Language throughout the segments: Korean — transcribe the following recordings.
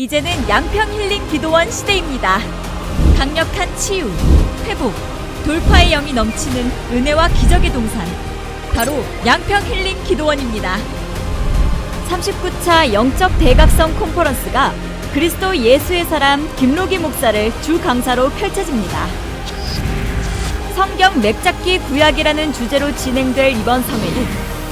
이제는 양평 힐링 기도원 시대입니다. 강력한 치유, 회복, 돌파의 영이 넘치는 은혜와 기적의 동산. 바로 양평 힐링 기도원입니다. 39차 영적 대각성 콘퍼런스가 그리스도 예수의 사람 김로기 목사를 주 강사로 펼쳐집니다. 성경 맥잡기 구약이라는 주제로 진행될 이번 서회는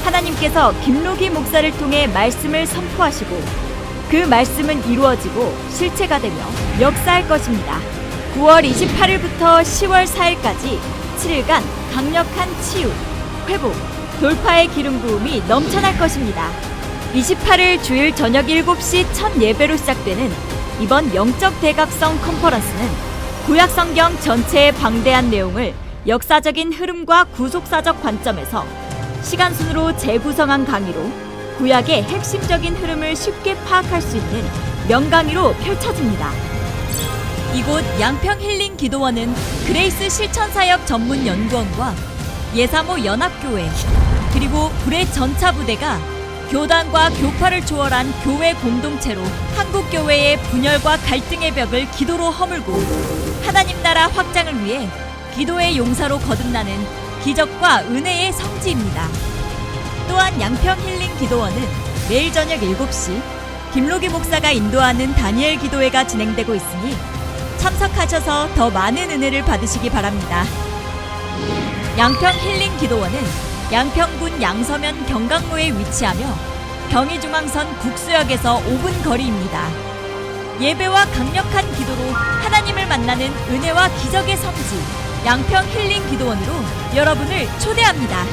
하나님께서 김로기 목사를 통해 말씀을 선포하시고 그 말씀은 이루어지고 실체가 되며 역사할 것입니다. 9월 28일부터 10월 4일까지 7일간 강력한 치유, 회복, 돌파의 기름 부음이 넘쳐날 것입니다. 28일 주일 저녁 7시 첫 예배로 시작되는 이번 영적 대각성 컨퍼런스는 구약 성경 전체의 방대한 내용을 역사적인 흐름과 구속사적 관점에서 시간 순으로 재구성한 강의로 구약의 핵심적인 흐름을 쉽게 파악할 수 있는 명강의로 펼쳐집니다. 이곳 양평 힐링 기도원은 그레이스 실천 사역 전문 연구원과 예사모 연합교회 그리고 불의 전차 부대가 교단과 교파를 초월한 교회 공동체로 한국 교회의 분열과 갈등의 벽을 기도로 허물고 하나님 나라 확장을 위해 기도의 용사로 거듭나는 기적과 은혜의 성지입니다. 또한 양평 힐링 기도원은 매일 저녁 7시 김로기 목사가 인도하는 다니엘 기도회가 진행되고 있으니 참석하셔서 더 많은 은혜를 받으시기 바랍니다. 양평 힐링 기도원은 양평군 양서면 경강로에 위치하며 경의중앙선 국수역에서 5분 거리입니다. 예배와 강력한 기도로 하나님을 만나는 은혜와 기적의 성지 양평 힐링 기도원으로 여러분을 초대합니다.